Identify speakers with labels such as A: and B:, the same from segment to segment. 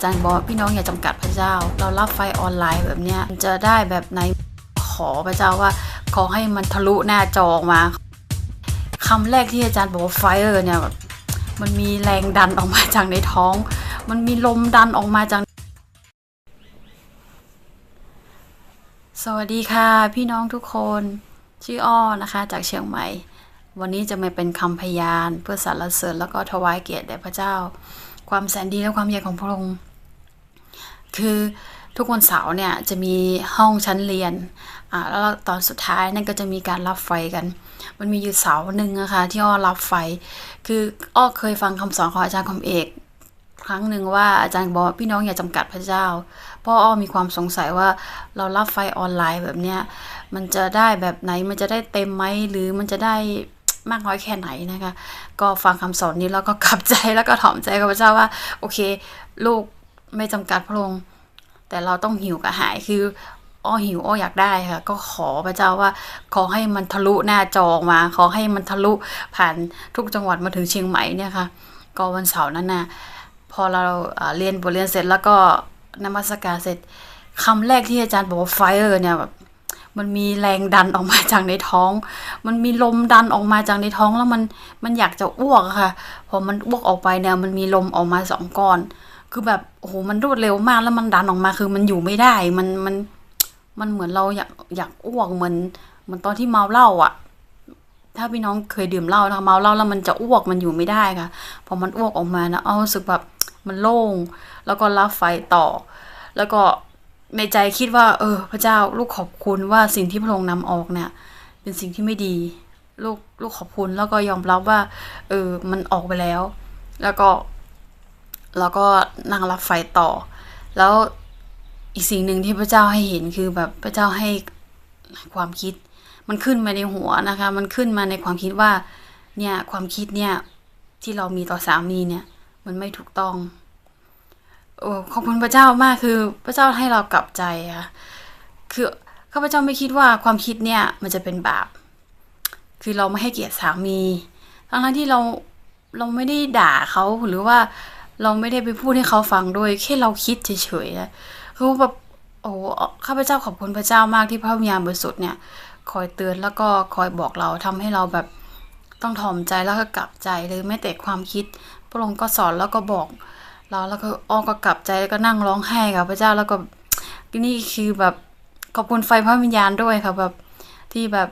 A: อาจารย์บอกว่าพี่น้องอย่าจำกัดพระเจ้า เรารับไฟออนไลน์แบบเนี้ยจะได้แบบไหนขอพระเจ้าว่า ขอให้มันทะลุหน้าจอมาคำแรกที่อาจารย์บอกว่าไฟเออร์เนี่ยแบบมันมีแรงดันออกมาจากในท้อง มันมีลมดันออกมาจากสวัสดีค่ะ พี่น้องทุกคนชื่ออ้อนะคะจากเชียงใหม่ วันนี้จะมาเป็นคำพยานเพื่อสรรเสริญแล้วก็ถวายเกียรติแด่พระเจ้า ความแสนดีและความใหญ่ของพระองค์ คือทุกวันเสาร์เนี่ยจะมีห้องชั้นเรียนอ่าแล้วตอนสุดท้ายนั่นก็จะมีการรับไฟกัน มันมีอยู่เสาหนึ่งนะคะที่อ้อรับไฟ คืออ้อเคยฟังคำสอนของอาจารย์คำเอก ครั้งหนึ่งว่าอาจารย์บอกพี่น้องอย่าจำกัดพระเจ้า เพราะอ้อมีความสงสัยว่าเรารับไฟออนไลน์แบบเนี้ยมันจะได้แบบไหนมันจะได้เต็มไหมหรือมันจะได้มากน้อยแค่ไหนนะคะ ก็ฟังคำสอนนี้แล้วก็กลับใจแล้วก็ถ่อมใจกับพระเจ้าว่า โอเค ลูก ไม่จำกัดพระองค์ แต่เราต้องหิวกระหายคืออ้อหิวอ้ออยากได้ค่ะ ก็ขอพระเจ้าว่า ขอให้มันทะลุหน้าจอออกมา ขอให้มันทะลุผ่านทุกจังหวัดมาถึงเชียงใหม่เนี่ยค่ะ ก็วันเสาร์นั้นน่ะพอเราเรียนบทเรียนเสร็จแล้วก็นมัสการเสร็จคำแรกที่อาจารย์บอกว่าไฟเออร์เนี่ยแบบมันมีแรงดันออกมาจากในท้อง มันมีลมดันออกมาจากในท้องแล้วมันมันอยากจะอ้วกค่ะ พอมันอ้วกออกไปเนี่ยมันมีลมออกมาสองก้อน คือแบบโอ้โหมันรวดเร็วมากแล้วมันดันออกมาคือมันอยู่ไม่ได้ มันมันมันเหมือนเราอยากอยากอ้วกเหมือนเหมือนตอนที่เมาเหล้าอะถ้าพี่น้องเคยดื่มเหล้านะคะเมาเหล้าแล้วมันจะอ้วกมันอยู่ไม่ได้ค่ะพอมันอ้วกออกมานะเอารู้สึกแบบมันโล่ง แล้วก็รับไฟต่อ แล้วก็ในใจคิดว่า เออ พระเจ้าลูกขอบคุณว่าสิ่งที่พระองค์นำออกเนี่ย เป็นสิ่งที่ไม่ดี ลูกลูกขอบคุณแล้วก็ยอมรับว่า เออมันออกไปแล้ว แล้วก็ แล้วก็นั่งรับไฟต่อ แล้วอีกสิ่งหนึ่งที่พระเจ้าให้เห็นคือแบบพระเจ้าให้ความคิด มันขึ้นมาในหัวนะคะ มันขึ้นมาในความคิดว่าเนี่ยความคิดเนี่ยที่เรามีต่อสามีเนี่ย มันไม่ถูกต้องโอ้ขอบคุณพระเจ้ามากคือพระเจ้าให้เรากลับใจค่ะคือข้าพเจ้าไม่คิดว่าความคิดเนี่ยมันจะเป็นบาป คือเราไม่ให้เกียรติสามี ทั้งที่เราเราไม่ได้ด่าเขาหรือว่า เราไม่ได้ไปพูดให้เขาฟังด้วยแค่เราคิดเฉยๆนะคือแบบโอ้ข้าพเจ้าขอบคุณพระเจ้ามากที่พระวิญญาณบริสุทธิ์เนี่ย คอยเตือนแล้วก็คอยบอกเราทำให้เราแบบต้องถ่อมใจแล้วก็กลับใจเลยไม่แต่ความคิด พระองค์ก็สอนแล้วก็บอกเราแล้วก็อ้อก็กลับใจแล้วก็นั่งร้องไห้กับพระเจ้าแล้วก็นี่คือแบบขอบคุณไฟพระวิญญาณด้วยค่ะแบบที่แบบ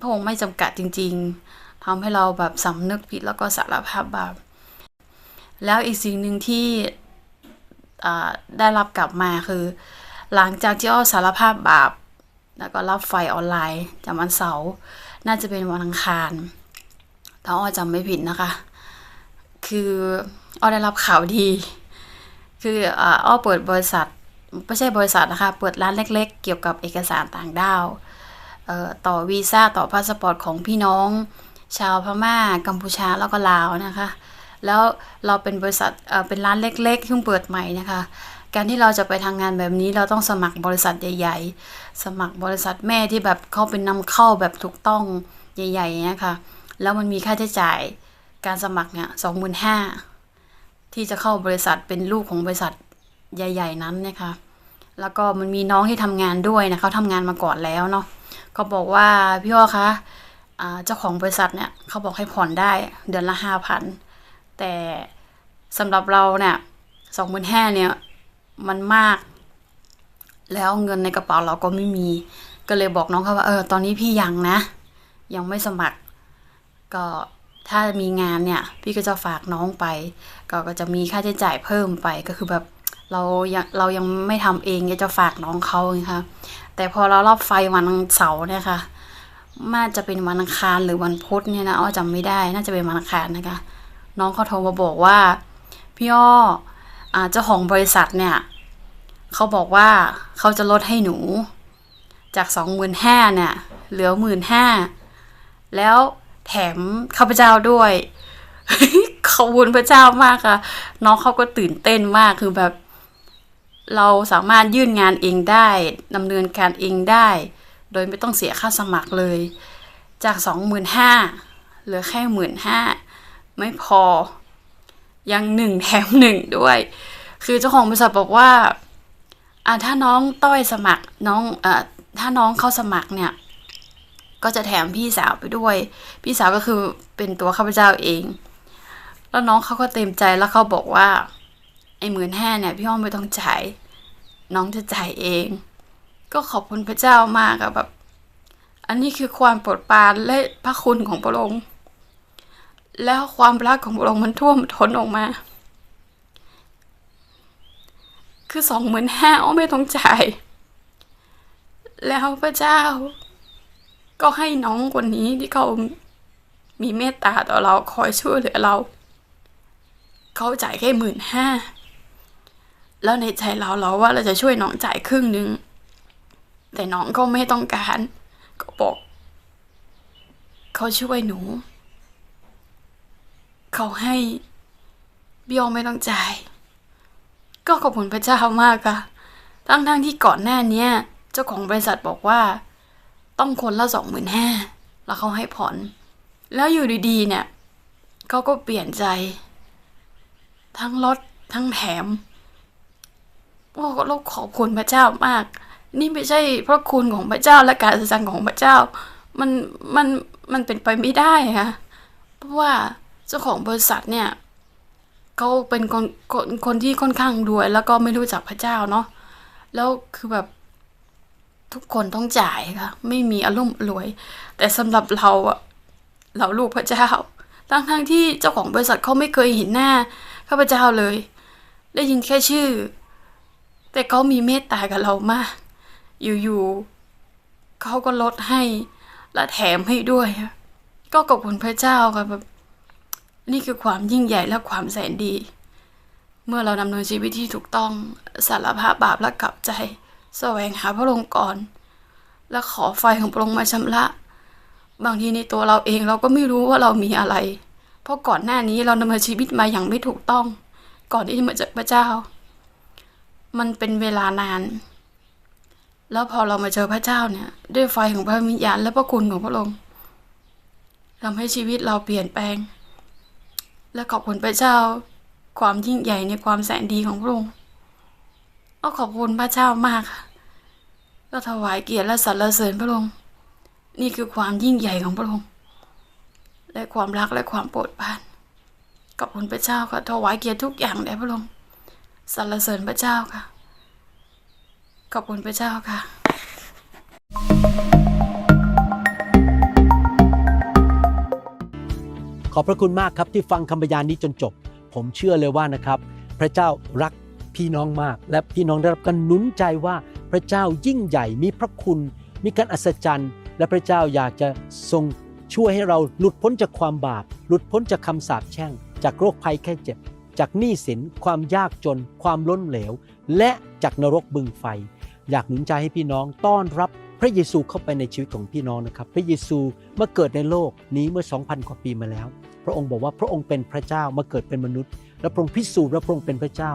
A: พระองค์ไม่จำกัดจริง ๆทำให้เราแบบสำนึกผิดแล้วก็สารภาพบาป แล้วอีกสิ่งหนึ่งที่ได้รับกลับมาคือ หลังจากที่อ้อสารภาพบาป แล้วก็รับไฟออนไลน์จากวันเสาร์น่าจะเป็นวันอังคารถ้าอ้อจำไม่ผิดนะคะ คืออ้อได้รับข่าวดี คืออ้อเปิดบริษัทไม่ใช่บริษัทนะคะ เปิดร้านเล็ก ๆ เกี่ยวกับเอกสารต่างด้าวต่อวีซ่าต่อพาสปอร์ตของพี่น้อง ชาวพม่ากัมพูชาแล้วก็ลาวนะคะ แล้วเราเป็นบริษัทเป็นร้านเล็กๆเพิ่งเปิดใหม่นะคะการที่เราจะไปทำงานแบบนี้เราต้องสมัครบริษัทใหญ่ ๆ สมัครบริษัทแม่ที่แบบเขาเป็นนำเข้าแบบถูกต้องใหญ่ๆนี่ยค่ะแล้วมันมีค่าใช้จ่ายการสมัครเนี่ยสองหมื่นห้าที่จะเข้าบริษัทเป็นลูกของบริษัทใหญ่ ๆ นั้นนะคะแล้วก็มันมีน้องที่ทำงานด้วยนะเขาทำงานมาก่อนแล้วเนาะเขาบอกว่าพี่อ้อคะเจ้าของบริษัทเนี่ยเขาบอกให้ผ่อนได้เดือนละห้าพัน แต่สำหรับเราเนี่ยสองหมื่นห้าเนี่ยมันมาก แล้วเงินในกระเป๋าเราก็ไม่มี ก็เลยบอกน้องเขาว่าเออตอนนี้พี่ยังนะ ยังไม่สมัคร ก็ถ้ามีงานเนี่ย พี่ก็จะฝากน้องไป ก็ก็จะมีค่าใช้จ่ายเพิ่มไปก็คือแบบเรายังเรายังไม่ทำเองจะฝากน้องเขาไงคะแต่พอเรารอบไฟวันเสาร์เนี่ยค่ะน่าจะเป็นวันอังคารหรือวันพุธเนี่ยนะอ้อจำไม่ได้ น่าจะเป็นวันอังคารนะคะ น้องเขาโทรมาบอกว่า พี่อ้อเจ้าของบริษัทเนี่ยเขาบอกว่าเขาจะลดให้หนู จากสองหมื่นห้าเนี่ยเหลือหมื่นห้าแล้วแถมข้าพเจ้าด้วยขอบคุณพระเจ้ามากค่ะ น้องเขาก็ตื่นเต้นมากคือแบบ เราสามารถยื่นงานเองได้ดำเนินการเองได้ โดยไม่ต้องเสียค่าสมัครเลย จากสองหมื่นห้าเหลือแค่หมื่นห้า ไม่พอ ยังหนึ่งแถมหนึ่งด้วย คือเจ้าของบริษัทบอกว่าอ่าถ้าน้องต้อยสมัครน้องอ่าถ้าน้องเข้าสมัครเนี่ย ก็จะแถมพี่สาวไปด้วย พี่สาวก็คือเป็นตัวข้าพเจ้าเอง แล้วน้องเขาก็เต็มใจแล้วเขาบอกว่าไอ้หมื่นห้าเนี่ยพี่อ้อมไม่ต้องจ่ายน้องจะจ่ายเอง ก็ขอบคุณพระเจ้ามากอะแบบ อันนี้คือความโปรดปรานและพระคุณของพระองค์ แล้วความรักของพระองค์มันท่วมท้นออกมา คือสองหมื่นห้าไม่ต้องจ่าย แล้วพระเจ้า ก็ให้น้องคนนี้ที่เขามีเมตตาต่อเราคอยช่วยเหลือเรา เขาจ่ายแค่หมื่นห้าแล้วในใจเราเราว่าเราจะช่วยน้องจ่ายครึ่งหนึ่งแต่น้องก็ไม่ต้องการ ก็บอก เขาช่วยหนู เขาให้เบี้ยวไม่ต้องจ่าย ก็ขอบคุณพระเจ้ามากค่ะ ทั้งๆที่ก่อนหน้านี้เจ้าของบริษัทบอกว่า ต้องคนละสองหมื่นห้าแล้วเขาให้ผ่อน แล้วอยู่ดีๆเนี่ยเขาก็เปลี่ยนใจ ทั้งลดทั้งแถมโอ้เราขอบคุณพระเจ้ามาก นี่ไม่ใช่พระคุณของพระเจ้าและการสังของพระเจ้า มันมันมันเป็นไปไม่ได้ค่ะเพราะว่า เจ้าของบริษัทเนี่ยเขาเป็นคนคนคนที่ค่อนข้างรวย แล้วก็ไม่รู้จักพระเจ้าเนาะแล้วคือแบบทุกคนต้องจ่ายค่ะ ไม่มีอารมณ์รวย แต่สำหรับเราอะเราลูกพระเจ้าทั้งทั้งที่เจ้าของบริษัทเขาไม่เคยเห็นหน้าข้าพเจ้าเลย ได้ยินแค่ชื่อ แต่เขามีเมตตากับเรามาก อยู่ๆเขาก็ลดให้และแถมให้ด้วยก็ขอบคุณพระเจ้าค่ะแบบ นี่คือความยิ่งใหญ่และความแสนดี เมื่อเราดำเนินชีวิตที่ถูกต้องสารภาพบาปและกลับใจ แสวงหาพระองค์ก่อน และขอไฟของพระองค์มาชำระ บางทีในตัวเราเองเราก็ไม่รู้ว่าเรามีอะไร เพราะก่อนหน้านี้เราดำเนินชีวิตมาอย่างไม่ถูกต้อง ก่อนที่จะมาเจอพระเจ้า มันเป็นเวลานาน แล้วพอเรามาเจอพระเจ้าเนี่ย ด้วยไฟของพระวิญญาณและพระคุณของพระองค์ทำให้ชีวิตเราเปลี่ยนแปลง และขอบคุณพระเจ้า ความยิ่งใหญ่ในความแสนดีของพระองค์ก็ขอบคุณพระเจ้ามากค่ะก็ถวายเกียรติและสรรเสริญพระองค์ นี่คือความยิ่งใหญ่ของพระองค์ และความรักและความโปรดปรานขอบคุณพระเจ้าค่ะถวายเกียรติทุกอย่างแด่พระองค์สรรเสริญพระเจ้าค่ะ ขอบคุณพระเจ้าค่ะ
B: ขอบพระคุณมากครับที่ฟังคำพยานนี้จนจบ ผมเชื่อเลยว่านะครับ พระเจ้ารักพี่น้องมาก และพี่น้องได้รับการหนุนใจว่าพระเจ้ายิ่งใหญ่มีพระคุณ มีการอัศจรรย์ และพระเจ้าอยากจะทรงช่วยให้เราหลุดพ้นจากความบาป หลุดพ้นจากคำสาปแช่ง จากโรคภัยแค่เจ็บ จากหนี้สิน ความยากจน ความล้มเหลว และจากนรกบึงไฟ อยากหนุนใจให้พี่น้องต้อนรับ พระเยซูเข้าไปในชีวิตของพี่น้องนะครับ พระเยซูมาเกิดในโลกนี้เมื่อ 2,000 กว่าปีมาแล้ว พระองค์บอกว่าพระองค์เป็นพระเจ้ามาเกิดเป็นมนุษย์ และพระองค์พิสูจน์ว่าพระองค์เป็นพระเจ้า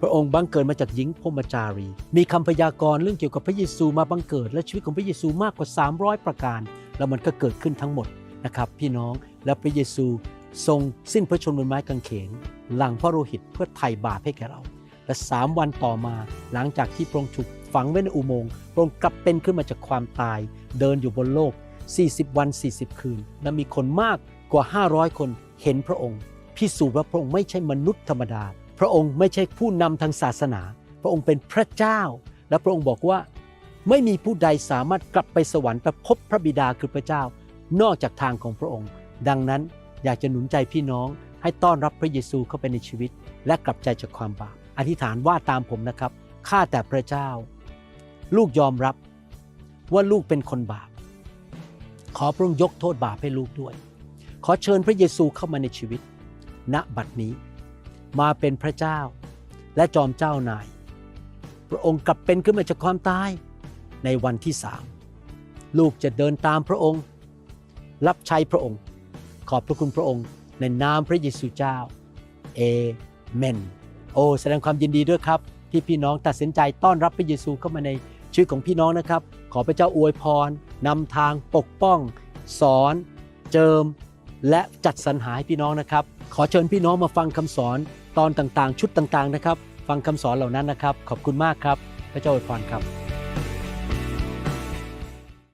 B: พระองค์บังเกิดมาจากหญิงพมจารี มีคำพยากรณ์เรื่องเกี่ยวกับพระเยซูมาบังเกิด และชีวิตของพระเยซูมากกว่า 300 ประการ แล้วมันก็เกิดขึ้นทั้งหมดนะครับพี่น้องและพระเยซูทรงสิ้นพระชนม์บนไม้กางเขน หลังพระโลหิตเพื่อไถ่บาปให้แก่เรา และสามวันต่อมาหลังจากที่พระองค์ถูก ฝังไว้ในอุโมงค์พระองค์กลับเป็นขึ้นมาจากความตาย เดินอยู่บนโลก 40 วัน 40 คืน และมีคนมากกว่า 500 คนเห็นพระองค์ พิสูจน์ว่าพระองค์ไม่ใช่มนุษย์ธรรมดา พระองค์ไม่ใช่ผู้นำทางศาสนา พระองค์เป็นพระเจ้า และพระองค์บอกว่า ไม่มีผู้ใดสามารถกลับไปสวรรค์ไปพบพระบิดาคือพระเจ้า นอกจากทางของพระองค์ ดังนั้นอยากจะหนุนใจพี่น้องให้ต้อนรับพระเยซูเข้าไปในชีวิต และกลับใจจากความบาป อธิษฐานว่าตามผมนะครับ ข้าแต่พระเจ้า ลูกยอมรับว่าลูกเป็นคนบาป ขอพระองค์ยกโทษบาปให้ลูกด้วย ขอเชิญพระเยซูเข้ามาในชีวิต ณบัดนี้ มาเป็นพระเจ้า และจอมเจ้านาย พระองค์กลับเป็นขึ้นมาจากความตายในวันที่สามลูกจะเดินตามพระองค์ รับใช้พระองค์ ขอบพระคุณพระองค์ในนามพระเยซูเจ้าเอเมนโอ้แสดงความยินดีด้วยครับ ที่พี่น้องตัดสินใจต้อนรับพระเยซูเข้ามาใน ชีวิตของพี่น้องนะครับ ขอพระเจ้าอวยพรนำทางปกป้อง สอน เจิม และจัดสรรหาให้พี่น้องนะครับ ขอเชิญพี่น้องมาฟังคำสอนตอนต่างๆ ชุดต่างๆนะครับ ฟังคำสอนเหล่านั้นนะครับ ขอบคุณมากครับ พระเจ้าอวยพรครับ